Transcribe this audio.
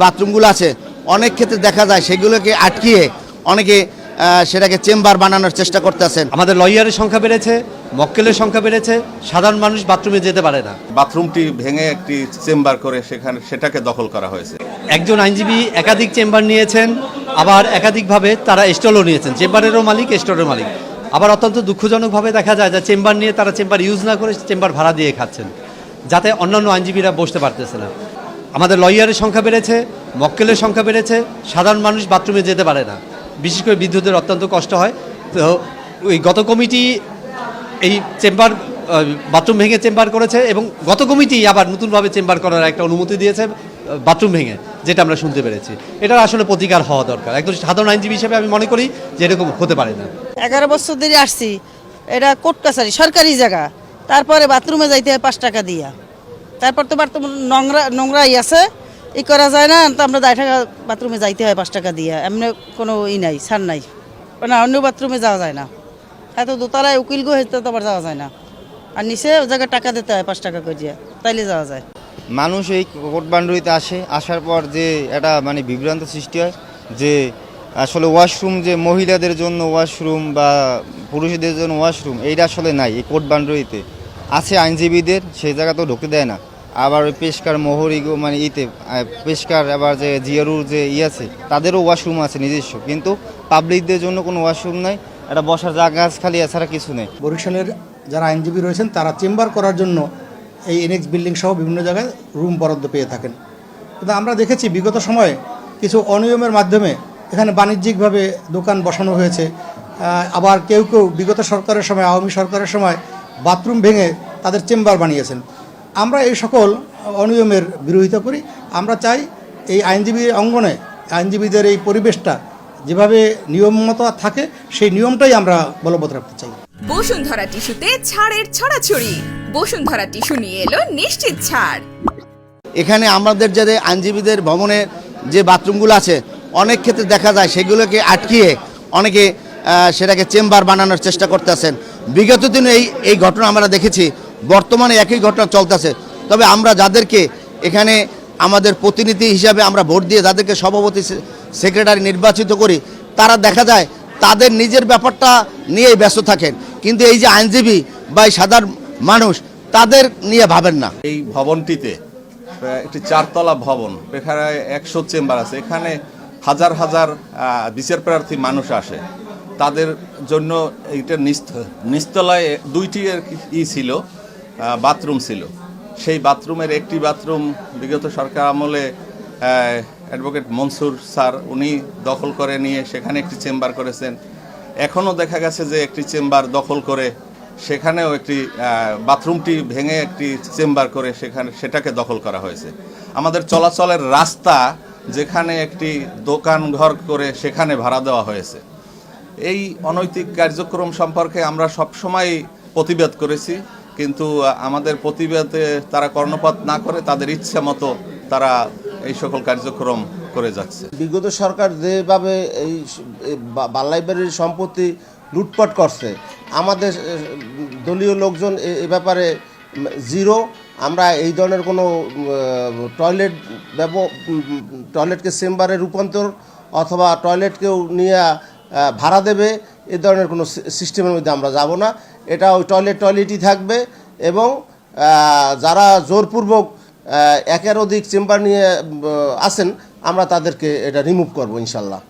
বাথরুমগুলো আছে। অনেক ক্ষেত্রে দেখা যায় সেগুলোকে আটকিয়ে অনেকে সেটাকে চেম্বার বানানোর চেষ্টা করতেছেন। আমাদের লয়ারের সংখ্যা বেড়েছে মক্কেলের সংখ্যা বেড়েছে সাধারণ মানুষ বাথরুমে যেতে পারে না। বাথরুমটি ভেঙে একটি চেম্বার করে সেখানে সেটাকে দখল করা হয়েছে। একজন আইনজীবী একাধিক চেম্বার নিয়েছেন আবার একাধিকভাবে তারা স্টলও নিয়েছেন। চেম্বারেরও মালিক স্টলের মালিক। আবার অত্যন্ত দুঃখজনকভাবে দেখা যায় যে চেম্বার নিয়ে তারা চেম্বার ইউজ না করে চেম্বার ভাড়া দিয়ে খাচ্ছেন যাতে অন্যান্য আইনজীবীরা বসতে পারতেছে না। আমাদের লয়ারের সংখ্যা বেড়েছে, মক্কেলের সংখ্যা বেড়েছে, সাধারণ মানুষ বাথরুমে যেতে পারে না। বিশেষ করে বিদ্যুতের অত্যন্ত কষ্ট হয়। তো ওই গত কমিটি এই চেম্বার বাথরুম ভেঙে চেম্বার করেছে এবং গত কমিটি আবার নতুনভাবে চেম্বার করার একটা অনুমতি দিয়েছে বাথরুম ভেঙে, যেটা আমরা শুনতে পেরেছি। এটার আসলে প্রতিকার হওয়া দরকার। একজন সাধারণ আইনজীবী হিসেবে আমি মনে করি যে এরকম হতে পারে না। এগারো বছর ধরে আসছি। এটা কোর্ট কাছারি, সরকারি জায়গা। তারপরে বাথরুমে যাইতে হয় পাঁচ টাকা দিয়া। তারপর তো বাথরুম নোংরা, নোংরাই আছে। ই করা যায় না, তো আমরা দায় টাকা বাথরুমে যাইতে হয় পাঁচ টাকা দিয়ে। এমনি কোনো ই নাই, ছাড় নাই। না, অন্য বাথরুমে যাওয়া যায় না। এত দোতলায় উকিল গো হইতে তো আবার যাওয়া যায় না। আর নিচে ও জায়গায় টাকা দিতে হয় পাঁচ টাকা করে তাইলে যাওয়া যায়। মানুষ এই কোটবান্ডুরিতে আসে, আসার পর যে একটা মানে বিভ্রান্ত সৃষ্টি হয়, যে আসলে ওয়াশরুম যে মহিলাদের জন্য ওয়াশরুম বা পুরুষদের জন্য ওয়াশরুম, এইটা আসলে নাই এই কোটবান্ডুরিতে আছে আইনজীবীদের সেই জায়গাতেও ঢুকতে দেয় না। আবার ওই পেশকার মোহরি মানে ইতে পেশকার আবার যে জিয়ারুর যে ই আছে, তাদেরও ওয়াশরুম আছে নিজস্ব। কিন্তু পাবলিকদের জন্য কোনো ওয়াশরুম নাই, একটা বসার জায়গা খালি, এছাড়া কিছু নেই। বরিশালের যারা আইনজীবী রয়েছেন, তারা চেম্বার করার জন্য এই এনএক্স বিল্ডিং সহ বিভিন্ন জায়গায় রুম বরাদ্দ পেয়ে থাকেন। কিন্তু আমরা দেখেছি বিগত সময়ে কিছু অনিয়মের মাধ্যমে এখানে বাণিজ্যিকভাবে দোকান বসানো হয়েছে। আবার কেউ কেউ বিগত সরকারের সময়, আওয়ামী সরকারের সময় বাথরুম ভেঙে তাদের চেম্বার বানিয়েছেন। আমরা এই সকল অনিয়মের বিরোধিতা করি। আমরা চাই এই আইনজীবী অঙ্গনে আইনজীবীদের এই পরিবেশটা যেভাবে নিয়মমতো থাকে সেই নিয়মটাই আমরা বলবৎ রাখতে চাই। বসুন্ধরা টিস্যুতে ছাড়ের ছড়াছড়ি। বসুন্ধরা টিস্যু নিয়ে এলো নিশ্চিত ছাড়। এখানে আমাদের যে আইনজীবীদের ভবনের যে বাথরুমগুলো আছে অনেক ক্ষেত্রে দেখা যায় সেগুলোকে আটকিয়ে অনেকে সেটাকে চেম্বার বানানোর চেষ্টা করতেছেন। বিগত দিনে এই এই ঘটনা আমরা দেখেছি। বর্তমানে একই ঘটনা চলতেছে। তবে আমরা যাদেরকে এখানে আমাদের প্রতিনিধি হিসাবে আমরা ভোট দিয়ে যাদেরকে সভাপতি সেক্রেটারি নির্বাচিত করি, তারা দেখা যায় তাদের নিজের ব্যাপারটা নিয়েই ব্যস্ত থাকেন। কিন্তু এই যে আইনজীবী বা এই সাধারণ মানুষ, তাদের নিয়ে ভাবেন না। এই ভবনটিতে একটি চারতলা ভবন এখানে একশো চেম্বার আছে। এখানে হাজার হাজার বিচার প্রার্থী মানুষ আসে। তাদের জন্য এইটা নিস্ত- নিস্তলায় দুইটি ই ছিল। বাথরুম ছিল। সেই বাথরুমের একটি বাথরুম বিগত সরকার আমলে অ্যাডভোকেট মনসুর স্যার উনি দখল করে নিয়ে সেখানে একটি চেম্বার করেছেন। এখনও দেখা গেছে যে একটি চেম্বার দখল করে সেখানেও একটি বাথরুমটি ভেঙে একটি চেম্বার করে সেখানে সেটাকে দখল করা হয়েছে। আমাদের চলাচলের রাস্তা যেখানে একটি দোকান ঘর করে সেখানে ভাড়া দেওয়া হয়েছে। এই অনৈতিক কার্যক্রম সম্পর্কে আমরা সবসময় প্রতিবাদ করেছি। কিন্তু আমাদের প্রতিবাদে তারা কর্ণপাত না করে তাদের ইচ্ছা মতো তারা এই সকল কার্যক্রম করে যাচ্ছে। বিগত সরকার যেভাবে এই স- এই বা- বাল্লাইবাড়ির সম্পত্তি লুটপাট করছে, আমাদের দলীয় লোকজন এ ব্যাপারে জিরো আমরা এই ধরনের কোনো টয়লেট ব্যব টয়লেটকে চেম্বারে রূপান্তর অথবা টয়লেটকেও নিয়ে ভাড়া দেবে এ ধরনের কোনো সিস্টেমের মধ্যে আমরা যাব না। এটা ওই টয়লেট টয়লেটই থাকবে এবং যারা জোরপূর্বক একের অধিক চেম্বার নিয়ে আসেন আমরা তাদেরকে এটা রিমুভ করব ইনশাল্লাহ।